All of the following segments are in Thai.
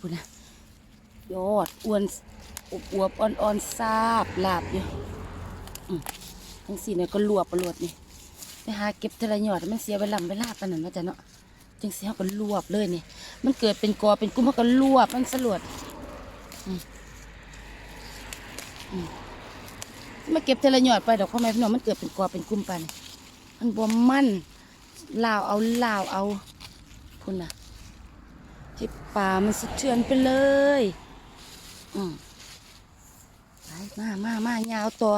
พุ่นนะยอดอ้วนอบอวบอ่อนๆซาบลาบอยู่อืมทั้งสี่เนี่ยก็ลวบประลวดนี่ไปหาเก็บทะละหยอดมันเสียเวลาเวลาปานนั้นว่าจ้ะเนาะจังเสีเขาก็ลวบเลยนี่มันเกิดเป็นกอเป็นกุ้มเขาก็ลวบมันสลวดอืมาเก็บทะละหยอดไปดอกพ่อแม่พี่น้องมันเกิดเป็นกอเป็นกุ้มไปมันบวมมันลาวเอาลาวเอาพุ่นน่ะ ที่ป่ามันสะเทือนไปเลยอืมไปมามามายาวตัว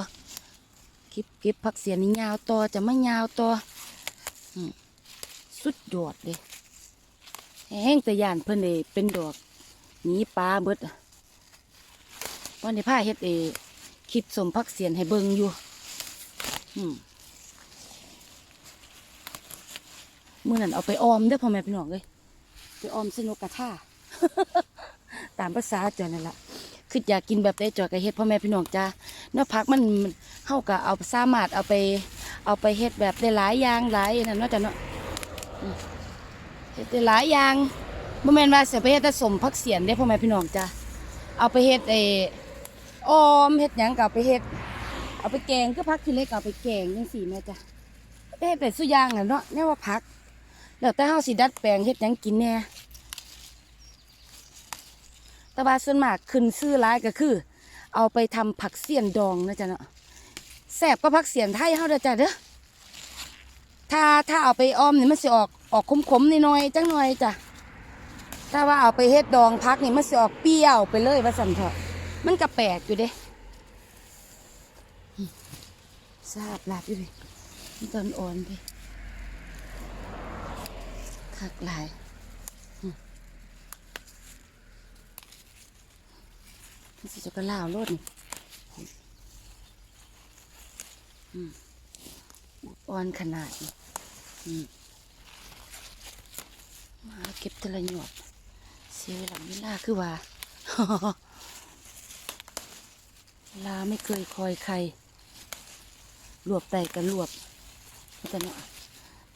คลิปคลิปผักเสียนี่ยาวตัวจะไม่ยาวตัวอืมสุดยอดเลยแห้งแต่ยานเพิ่นเอเป็นดอกหนีปลาเบิดอะวันนี้ผ้าเฮ็ดเอคลิปสมผักเสียนให้เบิงอยู่อืมมื่อนั้นเอาไปออมเด้อพ่อแม่พี่น้องเลย ไปออมสนุกกระท่าตามภาษาจอยนั่นแหละคืออยากกินแบบได้จอยกระเฮ็ดพ่อแม่พี่น้องจ้าเนื้อผักมันมันเฮาก็เอาสามารถเอาไป เอาไปเฮ็ดแบบได้หลายอย่างหลายนั่นเนาะจ้ะเนาะเฮ็ดได้หลายอย่างบ่แม่นว่าสิไปเฮ็ดแต่สมผักเสียนได้พ่อแม่พี่น้องจ้าเอาไปเฮ็ดไอ้ออมเฮ็ดหยังก็เอาไปเฮ็ดเอาไปแกงคือผักที่เล็กก็เอาไปแกงจังซี่แม่จ้ะไปเฮ็ดเป็นสุอย่างน่ะเนาะแน่ว่าผักแล้วแต่เฮาสิดัดแปลงเฮ็ดหยังกินแน่ แต่ว่าส่วนมากขึ้นซื้อร้ายก็คือ เอาไปทำผักเสียนดองนะจ๊ะเนาะแซ่บก็ผักเสียนไทยเฮาเด้อจ้ะเด้อถ้าถ้าเอาไปอ้อมนี่มันสิออกออกขมๆหน่อยจังหน่อยจ้ะถ้าว่าเอาไปเฮ็ดดองพักนี่มันสิออกเปรี้ยวไปเลยว่าสั่นเถอะมันก็แปลกอยู่เด้ทราบลาบอยู่ดิมันตอนอ่อนไปคักหลาย นี่สิจะก็ล่าวรถนี่อืมอ่อนขนาดนี้อืมาเก็บทะละหยอดเสียเวลาเวลาคือว่าลาไม่เคยคอยใคร รวบไตกันรวบแต่เนาะ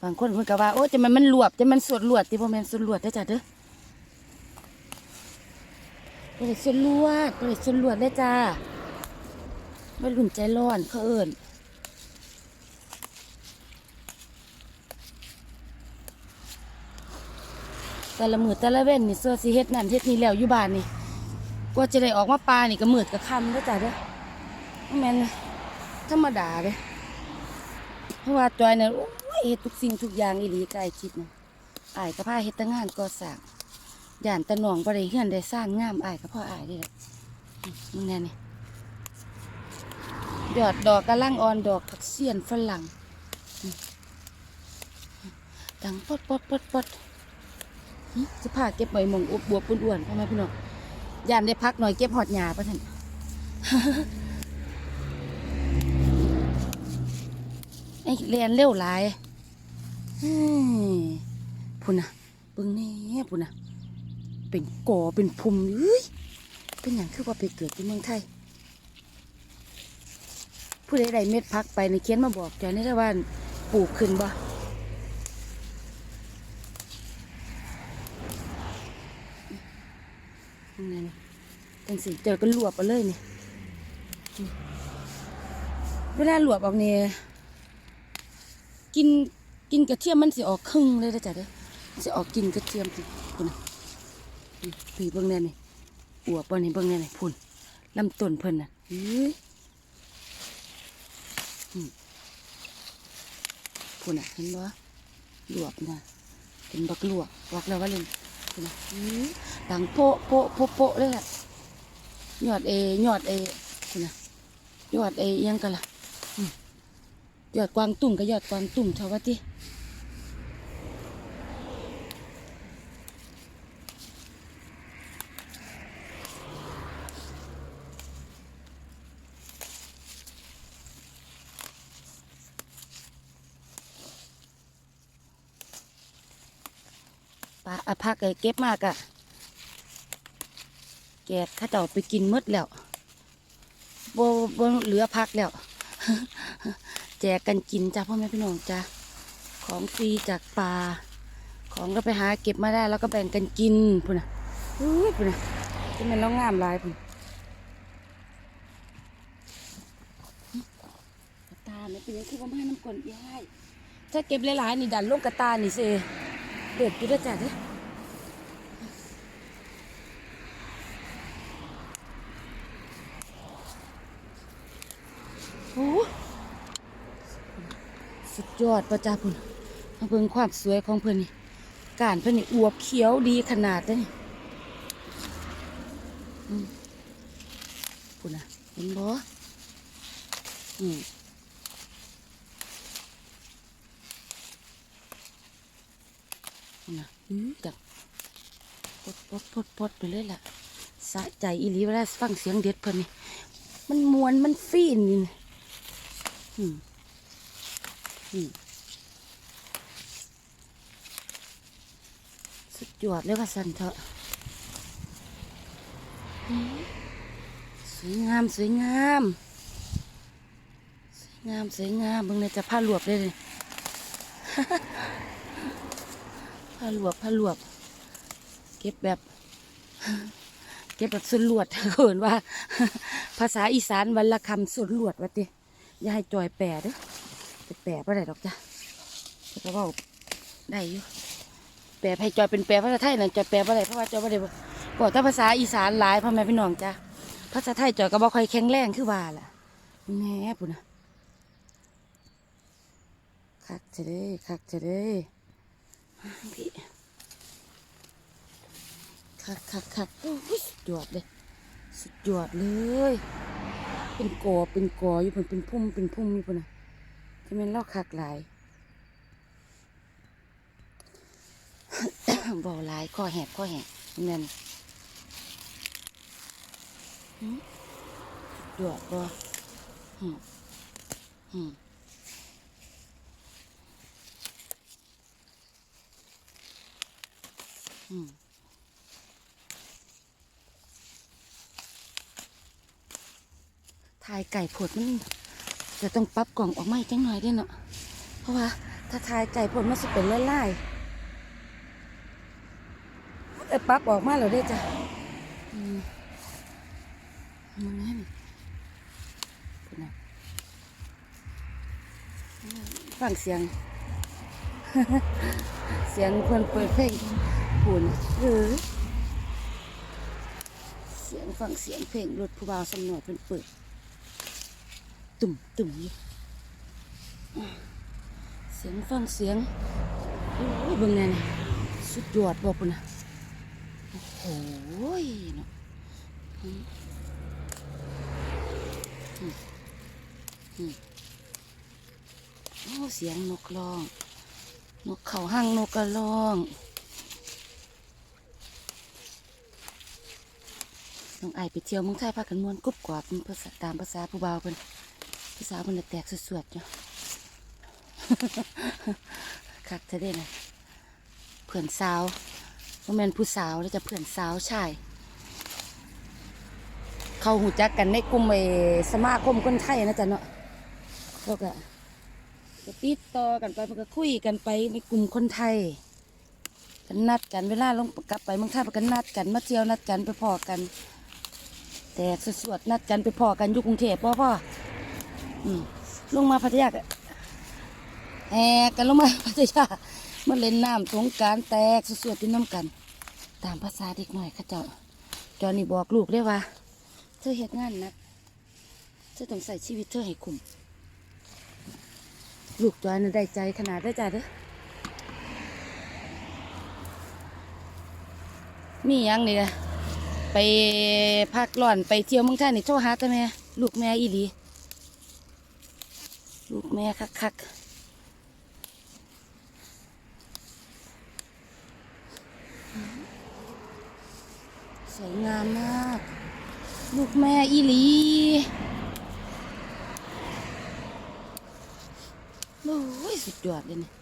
บางคนเพิ่นก็ว่า โอ้จะมันมันรวบจะมันสวดรวดที่พ่อแม่นสวดรวดได้จ้ะเด้อ บริสุทธิ์ลวดบริสุทธิ์ลวดได้จ้าไม่หลุนใจร้อนเขาเอิญแต่ละมือแต่ละเว้นนี่เสื้อสีเฮ็ดนั่นเฮ็ดนี่แล้วอยู่บ้านนี่กว่าจะได้ออกมาปลานี่ก็มืดกับคำได้จ้าเด้อแม่นธรรมดาเด้เพราะว่าจอยเนี่ยโอ้ยเฮ็ดทุกสิ่งทุกอย่างอีหลีใกล้ชิดนะอ้ายก็พาเฮ็ดแต่งานก่อสร้าง ย่านตะหนองบ่ได้เฮือนได้สร้างงามอายก็พ่ออายนี่แหละมึงแน่นี่ยอดดอกกำลังอ่อนดอกผักเสียนฝรั่งดังปดปดปดปดหึสิพาเก็บใบมงอวบบวบอ้วนๆพ่อแม่พี่น้องย่านได้พักหน่อยเก็บหอดหญ้าปะท่านไอ้เรียนเร็วหลายพุ่นน่ะเบิ่งแน่พุ่นน่ะ เป็นกอเป็นภูมิเอ้ยเป็นอย่างคือว่าไปเกิดที่เมืองไทย ผู้ใดได้เม็ดพักไปในเขียนมาบอกจอยนี่ได้ว่าปลูกขึ้นบ่นั่นนี่จังสิเจอก็ลวบเอาเลยนี่อืมเวลาลวบออกเนี่ยกินกินกระเทียมมันสิออกครึ่งเลยนะจ๊ะเด้อสิออกกินกระเทียมสิคุณนะ ผีเบิ่งแน่นี่อวบบ่นี่เบิ่งแน่นี่พุ่นลำต้นเพิ่นน่ะเฮ้ยอืมพุ่นน่ะเห็นบ่ลวกนะเป็นบักลวกบอกแล้วว่าเล่นพุ่นน่ะดังโปะโปะโปะโปะเลยล่ะยอดเอยอดเอพุ่นน่ะยอดเออิหยังกันล่ะยอดกวางตุ้งกับยอดกวางตุ้งเท่าว่าติ พักเอ้เก็บมากอะแกะเข้าเจ้าไปกินมดแล้วโบโบเหลือพักแล้ว แจกกันกินจ้าพ่อแม่พี่น้องจ้าของฟรีจากป่า ของก็ไปหาเก็บมาได้ แล้วก็แบ่งกันกินพุ่นนะเฮ้ยพุ่นนะจะเป็นแล้วงามลายพุ่นกระตาเนี่ยเป็นยังคือว่าไมาน้ำกลนยายถ้าเก็บหลายๆนี่ดันลงกระตานี่เสเดือดอยู่ด้วยจ้ะเด้อโอ้สุด ยอดประจ้าพุ่นมาเบิ่งความสวยของเพิ่นนี่การเพิ่นนี่อวบเขียวดีขนาดเลยนี่พุ่นนะเห็นบ่อืมพุ่นนะอือจักปดปดปดปดไปเลยล่ะ สะใจอีหลีเวลาฟังเสียงเด็ดเพิ่นนี่ มันมวนมันฟีนนี่อืม อืมสุดยอดเลยว่าสันเถอะสวยงามสวยงามสวยงามสวยงามเบิ่งในจะผ้าหลวบเลยเลยผ้าหลวบผ้าหลวบ เก็บแบบ เก็บแบบสุดหลวดเขินว่า ภาษาอีสานวันละคำสุดหลวดว่าติอย่าให้จอยแปรเด้อ แปรไ่ได้ดอกจ้ะแต่ว่าได้อยู่แปรให้จอยเป็นแปรภาษาไทยนั่นจอยแปรไ่ได้เพราะว่าจอยไม่ได้บอกแต่ภาษาอีสานหลายพ่อแม่พี่น้องจ้ะภาษาไทยจอยก็บ่ค่อยแข็งแรงคือว่าล่ะแหน่ปุ่นนะคักจะได้คักจะได้พี่คักคักคักโอ้ยสุดยอดเลยสุดยอดเลย เป็นกอเป็นกออยู่เป็นเป็นพุ่มเป็นพุ่มอยู่ปุ่นนะ ที่มันลอกคักหลายบ่หลายข้อแหบข้อแหบนั่นดวดบ่อืมอืมอืมถ่ายไก่ผดมัน จะต้องปรับกล่องออกมาจังหน่อยเด้วยเนาะเพราะว่าถ้าถ่ายไก่ผดมันจะเป็นไลายๆแต่ปรับออกมาแล้วได้จ้ะมันแน่นฟังเสียง เสียงเพื่อนเปิดเพลงปุ่นหรือเสียงฟังเสียงเพลงรถผู้บ่าวสำนวนเพื่นเปิด ตุ่มตุ่มอยู่เสียงฟังเสียงโอ้ยเบิ่งแน่นี่สุดยอดบอกปุ่นนะโอ้โหเนาะโอ้เสียงนกร้อง นกเขาห้างนกกระร้องน้องไอไปเที่ยวเมืองไทยพากันมวนกรุบกรอบเป็นภาษาตามภาษาผู้บ่าวเพิ่น ภาษาเพิ่นน่ะแตกสวดๆจ้ะคักจะได้นะเพื่อนสาวว่าแม่นผู้สาวแล้วจะเพื่อนสาวชายเขาหูจักกันในกลุ่มไอ้สมาคมคนไทยนะจ๊ะเนาะแล้วก็ก็ติดต่อกันไปมันก็คุยกันไปในกลุ่มคนไทยกันนัดกันเวลาลงกลับไปเมืองไทยมันก็นัดกันมาเที่ยวนัดกันไปพอกัน แต่สวดๆนัดกันไปพอกันอยู่กรุงเทพพ่อพ่อ ลงมาพัทยาก็แหกกันลงมาพัทยามาเล่นน้ำสงการแตกสวดๆที่น้ำกัน ตามภาษาเด็กหน่อยเข้าเจ้าจอนี่บอกลูกได้ว่า เธอเหตุงานนักเธอต้องใส่ชีวิตเธอให้คุ้มลูกจอยน่ะได้ใจขนาดได้ใจเด้อมียังนี่ล่ะไปพักร้อนไปเที่ยวเมืองไทยนี่โทรหาแต่แม่ลูกแม่อีหลี ลูกแม่คักคักสวยงามมาก ลูกแม่อีหลีโอ้ยสุดยอดเลยเนี่ย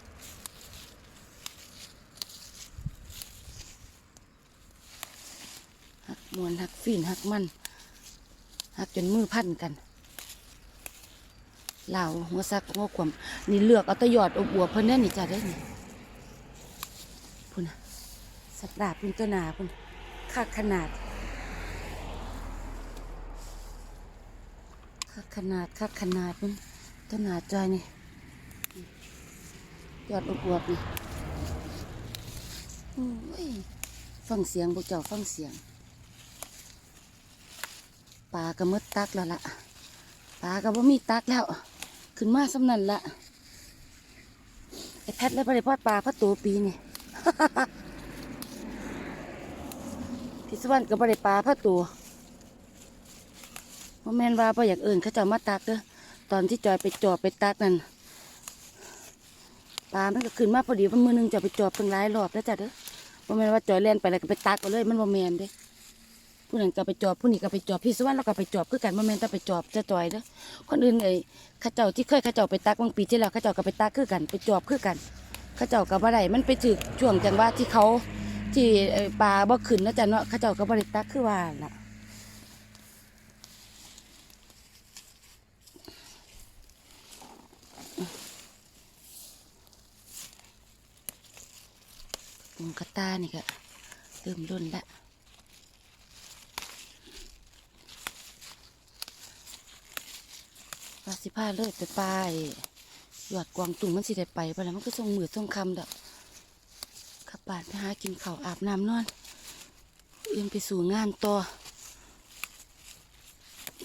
หักมวนหักฟีนหักมันหักจนมือพันกัน เหล่าหัวซักหัวขวมนี่เลือกเอาตะยอดอบอวบเพิ่นแน่นี่จ้ะได้นี่พุ่นนะสัตว์ดาบพุ่นตัวนาพุ่นคคักขนาดคักขนาดคักขนาดมันตนหนาจอยนี่ยอดอวบๆนี่ฟังเสียงพวกเจ้าฟังเสียงปลากระมดตักแล้วล่ะปลากระบ่มีตักแล้ว ขึ้นมาสำนันละไอแพทแล้วไปได้พอดปลาพอตัวปีนี่พิศวรรณก็บ่ได้ปลาพอตัวว่าแม่นว่าบ่อยากเอื่นเขาจะมาตักเด้อตอนที่จอยไปจอบไปตักนั่นปลามันก็ขึ้นมาพอดีว่ามือหนึงจะไปจอบตั้งหลายรอบแล้วจ้ะเด้อว่าแม่นว่าจอยเล่นไปแล้วก็ไปตักเอาเลย มันบ่แมนเด้ ผู้นั้นก็ไปจอบผู้นี้ก็ไปจอบพิศวรรณแล้วก็ไปจอบคือกันบ่แม่นแต่ไปจอบจะจอยเด้อคนอื่นไอ้ข้าเจ้าที่เคยข้าเจ้าไปตักบางปีที่แล้วข้าเจ้าก็ไปตักคือกัน ไปจอบคือกันข้าเจ้าก็บ่ได้มันไปถึกช่วงจังหวะที่เขาที่ปลาบ่ขึ้นนะจ๊ะเนาะข้าเจ้าก็บริตักคือว่าล่ะปุงกระตานี่ก็เริ่มล้นละ ปลาสิพาเลยไปปลายหยอดกวางตุงมันสิได้ไปไปแล้วมันก็ส่งมือส่งคำดอกขับบานไปหากินข้าวอาบน้ำนอนเอื่นไปสู่งานต่อ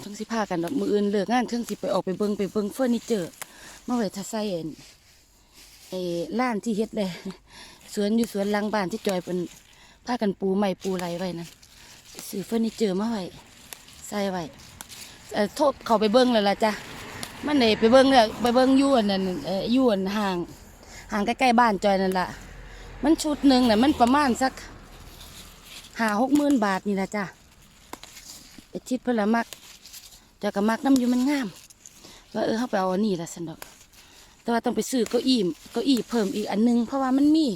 ทั้งสิพากันดอกมืออื่นเลิกงานเทั้งสิไปออกไปเบิงไปเบิงเฟอร์นิเจอร์มาไหว้ทัศใส่เอ็นไอ้ล้านที่เฮ็ดเลยสวนอยู่สวนหลังบ้านที่จอยเป็นพากันปูใหม่ปูไรไว้นั่นซื้อเฟอร์นิเจอร์มาไว้ใส่ไว้เออโทษเขาไปเบิ้งแล้วล่ะจ้ะ มันเลยไปเบิ้งเลยไปเบิ้งยวนนั่นเอ่อยวนห่างห่างใกล้ๆบ้านจอยนั่นละมันชุดหนึ่งเนี่ยมันประมาณสักหาหกหมื่นบาทนี่ละจ้ะไปชิดเพื่อละมักจะกับมักน้ำอยู่มันงามว่าเออเขาไปเอาอันนี้ละสันดอก แต่ว่าต้องไปซื้อเก้าอี้เก้าอี้เพิ่มอีกอันหนึงเพราะว่ามันมี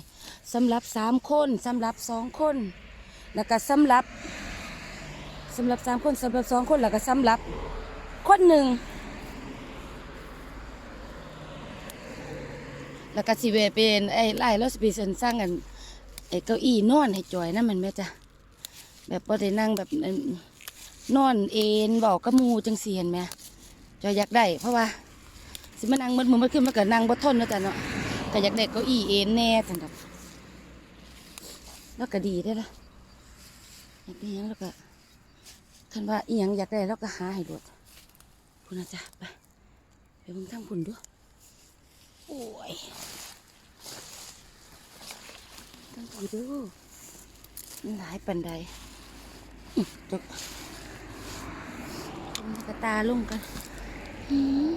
สำหรับสามคนสำหรับสองคนแล้วก็สำหรับสำหรับสามคนสำหรับสองคนแล้วก็สำหรับคนหนึ่ง แล้วก็สิเวเป็นไอ้ไล่แล้วสิไปเซ็นสร้างกันไอ้เก้าอี้นอนให้จอยนะมันแม่จ้ะแบบบ่ได้นั่งแบบนั้นนอนเอ็นบอกกระมูจังเสีเห็นไหมจอยอยากได้ เพราะว่า สิมานั่งมืดมือมันขึ้นมาเกิดนั่งบ่ทนเนาะจ้ะเนาะก็อยากได้เก้าอี้เอ็นแน่จังดอกแล้วก็ดีได้ละอยากได้ยังแล้วก็คันว่าอีหยังอยากได้แล้วก็หาให้รดพุ่นนะจ๊ะไปไปเบิ่งทางพุ่นดู โอ้ยตั้งกี่ดูมันหลายปันใดอื้อจกมันกระตาลุ่มกันอื้อ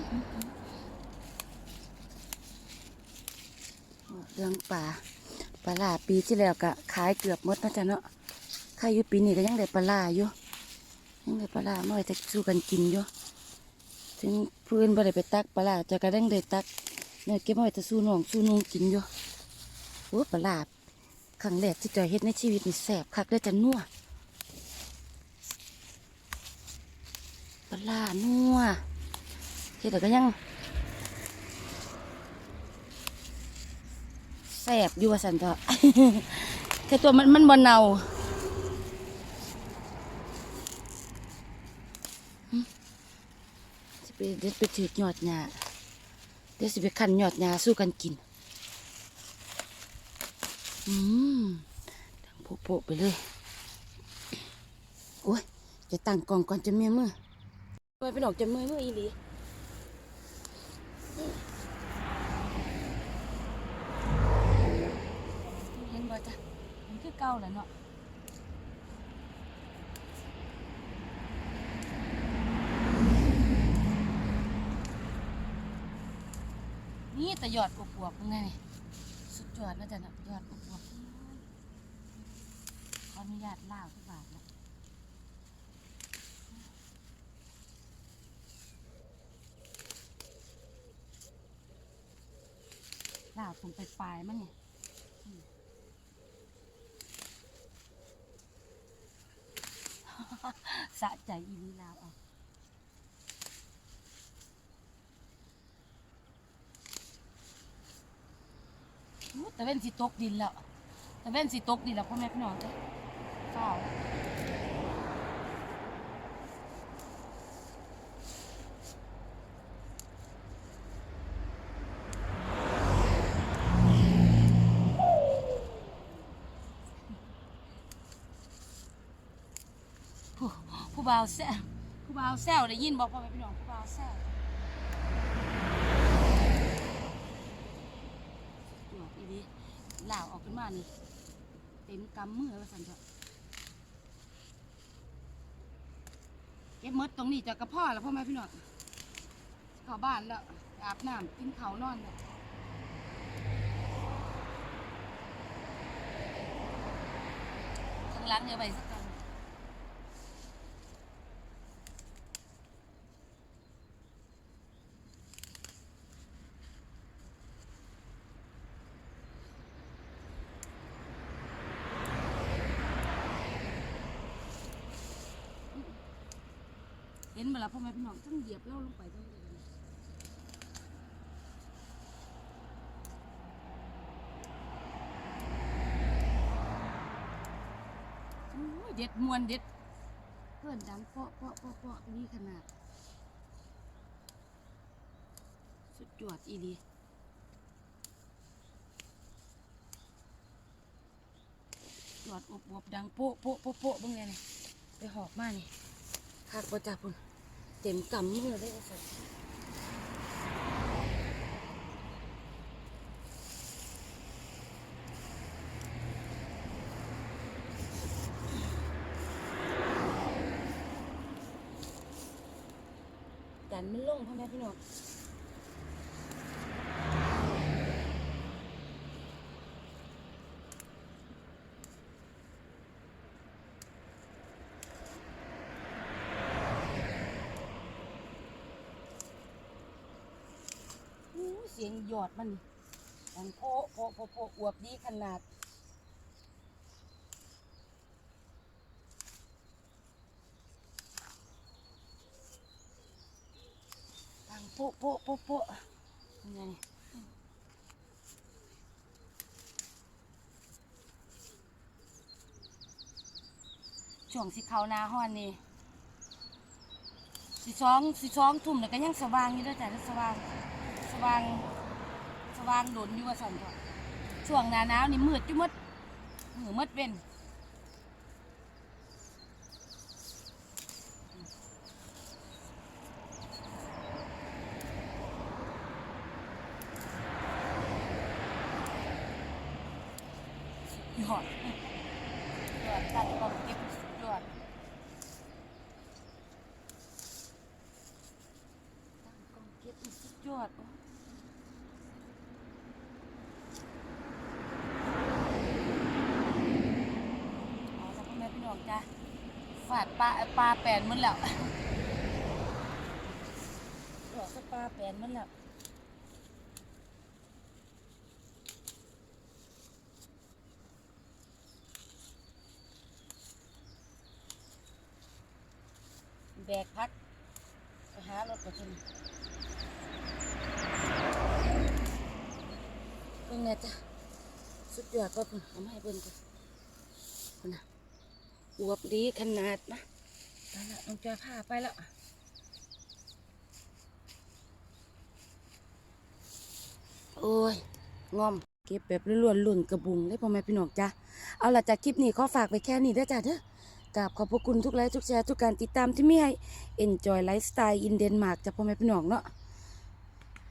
เรื่องป่าปลาล่าปีที่แล้วก็ขายเกือบหมดนะจ๊ะเนาะขายอยู่ปีนี้ก็ยังได้ปลาล่าอยู่ยังได้ปลาล่าเมื่อไหร่จะสู้กันกินอยู่ถึงเพื่อนบ่ได้ไปตักปลาล่าจะก็ยังได้ตัก เนี่ยเก็บมาไว้แต่สู้น้องสู้นุ่งกินอยู่โอ้ปลาร้าครั้งแรกที่จอยเฮ็ดในชีวิตนี่แสบคักได้จะนัวปลานัวเฮ็ดแล้วก็ยังแสบอยู่ว่าสันเถอะแค่ตัวมันมันบ่เน่าไปเด็ดไปถือยอดหญ้า เดี๋ยวสิไปขันหยอดยาสู้กันกิน อืมดังโปะไปเลย โอ้ย จะตั้งกล่องก่อนจะเมียมือไปเป็นออกจะมือมืออีหลีเห็นบ่จ้ะมันคือเก่าแหล้วเนาะ นี่แต่ยอดอวบๆยังไงนี่สุดยอดนะจ๊ะนะยอดอวบๆขออนุญาตล่าทุกบาทนะล่าตรงไปปลายมั้งเนี่ยสะใจอีนีลาวเอา แต่เป็นสิตกดินแล้วแต่เป็นสิตกดินแล้วพ่อแม่พี่น้องเจ้เปล่าผู้บ่าวแซวผู้บ่าวแซวได้ยินบอกพ่อแม่พี่น้องผู้บ่าวแซว ขึ้นมานี่เต็มกำมือว่าสันเถอะเก็บมดตรงนี้จะกระเพาะแล้วพ่อแม่พี่น้องเข้าบ้านแล้วอาบน้ำกินข้าวนอนแล้วข้างหลังเนี่ยไปสักกั นเห็นเวพ่อแม่พี่น้องทั้งเหยียบเล่าลงไปทั้งเลยเด็ดมวนเด็ดเพื่อนดังเปาะเปาะเปาะเปาะนี่ขนาด สุดยอดอีดียอดอบอบดังโปะโปะโปะโปะบ้างไงนี่ไปหอบมานี่คักบ่จ้าพุ่ ต็มกำมือเลยสัตว์ดันมันลงพ่อแม่พี่น้องอู้เสียงหยอดมันนี่ดังโพะโพะโพโพะอวบดีขนาดดังโพะโพะโพโพะยังไงช่วงสิเขานาห้อนนี่สิสองสิสองทุ่มแล้วก็ยังสว่างอยู่ด้วยจ้ะสว่าง ว่างสว่างโดนอยู่ว่าสั่นก่อนช่วงหน้าหนาวนี่มืดจุ่มดมือมืดเป็นยอดยอดตัดกองเก็บสุดยอดตั้งกองเก็บนี่สุดยอดโอ้ เอาละพ่อแม่พี่น้อง จ้ะฝาดปลาปลาแปลนมันแล้วหลอกก็ปลาแปลนมันแล้วแบกพักไปหารถกับฉันเบิ่งแน่จ้ะสุดยอดก็เพิ่นเอามาให้เบิ่งก่อนคนน่ะ อวบดีขนาดนะไปละน้องจอยผ้าไปแล้วโอ้ยงอมเก็บแบบล้วนๆหลุ่นกระบุงเลยพ่อแม่พี่น้องจ้ะเอาล่ะจากคลิปนี้ขอฝากไปแค่นี้เด้อจ้ะเด้อกราบขอบพระคุณทุกไลค์ทุกแชร์ทุกการติดตามที่มีให้ Enjoy Lifestyle in Denmark จ้ะพ่อแม่พี่น้องเนาะ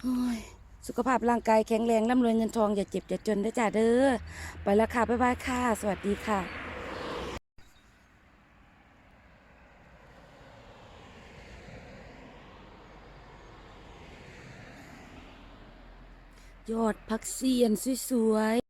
โอ้ยสุขภาพร่างกายแข็งแรงร่ำรวยเงินทองอย่าเจ็บอย่าจนเด้อจ้ะเด้อไปแล้วค่ะบ๊ายบายค่ะ สวัสดีค่ะ ยอดพักเซียนสวย